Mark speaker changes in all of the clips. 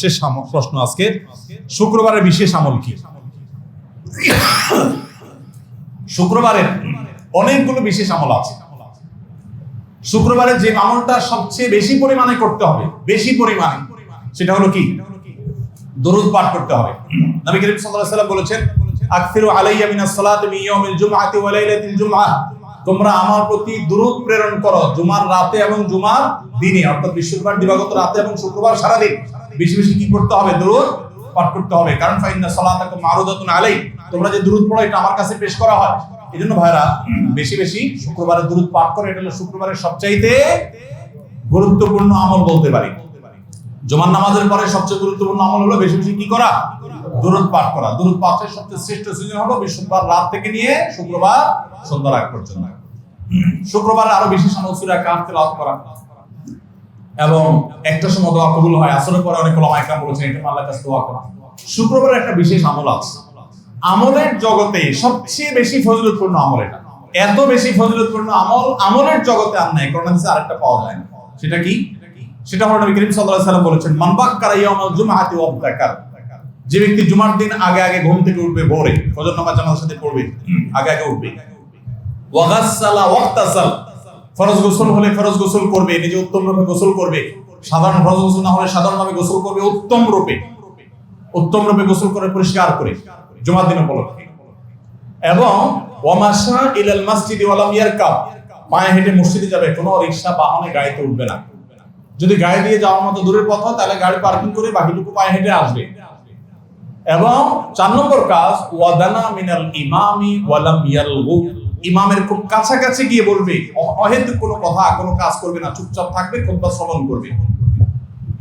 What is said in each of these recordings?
Speaker 1: শেষ প্রশ্ন আজকে শুক্রবারের বিশেষ আমল কি? শুক্রবারের অনেকগুলো বিশেষ আমল আছে। যে আমলটা সবচেয়ে বেশি পরিমাণে করতে হবে, বেশি পরিমাণে, সেটা হলো কি? দরুদ পাঠ করতে হবে। নবী করিম সাল্লাল্লাহু আলাইহি সাল্লাম বলেছেন আকসিরু আলাইয়া মিনাস সালাতি ইয়াউমিল জুমআতি ওয়া লাইলাতিল জুমআহ তোমরা আমার প্রতি দরুদ প্রেরণ করো, জুমার রাতে এবং জুমার দিনে, অর্থাৎ বৃহস্পতিবার, দিবাগত রাতে এবং শুক্রবার সারাদিন। বেশি বেশি কি করতে হবে? দরুদ পাঠ করতে হবে। কারণ ফাইন্না সালাতাকুম মারুদাতুন আলাই তোমরা যে দরুদ পড়ো, এটা আমার কাছে পেশ করা হয়। এই জন্য ভাইরা বেশি বেশি শুক্রবারে দরুদ পাঠ করে। এটা হলো শুক্রবারের সবচাইতে গুরুত্বপূর্ণ আমল বলতে পারি। জুমার নামাজের পরে সবচেয়ে গুরুত্বপূর্ণ আমল হলো বেশি বেশি কি করা? দূরত পাঠ করা। দূরত পাঠের সবচেয়ে শ্রেষ্ঠ সিজন হলো বৃহস্পতিবার রাত থেকে নিয়ে শুক্রবার সন্ধ্যার আগ পর্যন্ত। শুক্রবার আরও বেশি সময় সুরা কাফ করা। এবং একটা সময় দোয়া কবুল হয়, আসরের পরে অনেক ওলামা একরাম বলেছেন এটা আল্লাহর কাছে দোয়া করা। শুক্রবারের একটা বিশেষ আমল আছে। আমলের জগতে সবচেয়ে বেশি ফজিলতপূর্ণ আমল এটা। এত বেশি ফজিলতপূর্ণ আমল আমলের জগতে আর নাই দিছে আরেকটা পাওয়া যায় না। সেটা কি? সেটা হলো নবী করিম সাল্লাল্লাহু আলাইহি বলেছেন, মান বাক্কারা ইয়াউমাল জুমআতি ওয়া আবতাকার যে ব্যক্তি জুমার দিন আগে আগে ঘুম থেকে উঠবে ভোরে, ফজর নামাজ জামাতের সাথে পড়বে, আগে আগে উঠবে। ওয়া গাসসালা ফরজ গোসল হলে ফরজ গোসল করবে, নিজে উত্তম রূপে গোসল করবে। সাধারণ ফরজ গোসল না হলে গোসল করবে উত্তম রূপে উত্তম রূপে গোসল করে, পরিষ্কার করে। জুমার দিন উপলক্ষে। এবং ওয়ামাশা ইলাল মসজিদি ওয়ালাম ইয়ারকাব। পায়ে হেঁটে মসজিদে যাবে, কোনো রিকশা বাহনে গাড়িতে উঠবে না। যদি গাড়ি দিয়ে যাওয়ার মতো দূরের পথ হয়, তাহলে গাড়ি পার্কিং করে বাকিটুকু পায়ে হেঁটে আসবে। এবং চার নম্বর কাজ, ওয়াদানা মিনাল ইমামি ওয়ালাম ইয়ালগু। ইমামের খুব কাছাকাছি গিয়ে বলবে অহেতুক কোনো কথা, কোনো কাজ করবে না, চুপচাপ থাকবে খুতবা শ্রবণ করবে?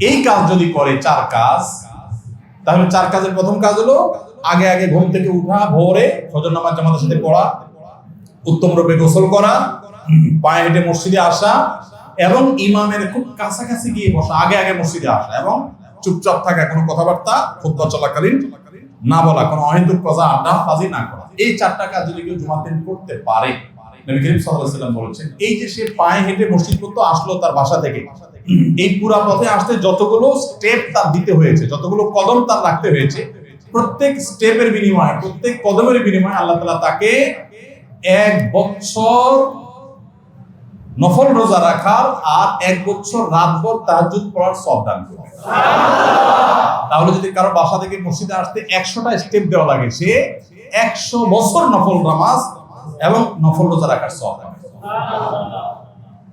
Speaker 1: এই কাজ যদি করে চার কাজ, তাহলে চার কাজের প্রথম কাজ হলো, আগে আগে ঘুম থেকে উঠা, ভোরে ফজর নামাজ জামাতের সাথে পড়া, উত্তম রূপে গোসল করা, পায়ে হেঁটে মসজিদে আসা এবং ইমামের খুব কাছাকাছি গিয়ে বসা, আগে আগে মসজিদে আসা এবং চুপচাপ থাকা, কোনো কথাবার্তা খুতবা চলাকালীন না বলা, কোনো অহেতুক কথা আড্ডা ফাজি না করা। এই চারটা কাজ যদি কেউ জুমার দিন করতে পারে বলেছেন, এই যে সে পায়ে হেঁটে মসজিদ পর্যন্ত আসলো তার বাসা থেকে, এই পুরা পথে আসতে যতগুলো স্টেপ তার দিতে হয়েছে, যতগুলো কদম তার রাখতে হয়েছে, প্রত্যেক স্টেপের বিনিময়ে, প্রত্যেক কদমের বিনিময়ে আল্লাহ তাআলা তাকে এক বছর নফল রোজা রাখার আর এক বছর রাতভর তাহাজ্জুদ পড়ার সব দান করবে তাহলে যদি কারও বাসা থেকে মসজিদে আসতে একশোটা স্টেপ দেওয়া লাগে, সে একশো বছর নফল নামাজ এবং নফল রোজা রাখার সব।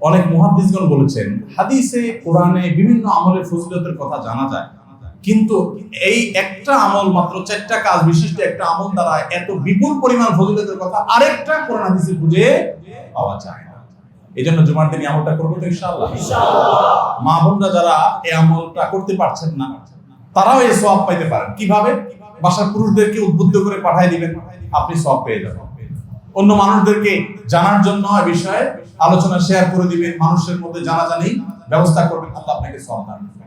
Speaker 1: অনেক মুহাদ্দিসগণ বলেছেন, হাদিসে, কোরআনে বিভিন্ন আমলের ফজিলতের কথা জানা যায়, কিন্তু এই একটা আমল মাত্র চারটা কাজ বিশিষ্ট একটা আমল দ্বারা এত বিপুল পরিমাণ ফজিলতের কথা আরেকটা কোরআন হাদিসে খুঁজে পাওয়া যায় এই জন্য জুমার দিন আমলটা করব তো ইনশাআল্লাহ। মা বোনরা যারা এই আমলটা করতে পারছেন না তারাও এই সব পাইতে পারেন। কীভাবে? বাসার পুরুষদেরকে উদ্বুদ্ধ করে পাঠায় দিবেন আপনি সব পেয়ে যাবেন। অন্য মানুষদেরকে জানার জন্য এই বিষয়ে আলোচনা শেয়ার করে দিবেন মানুষের মধ্যে জানাজানি ব্যবস্থা করবেন আল্লাহ আপনাকে সব দান করবেন।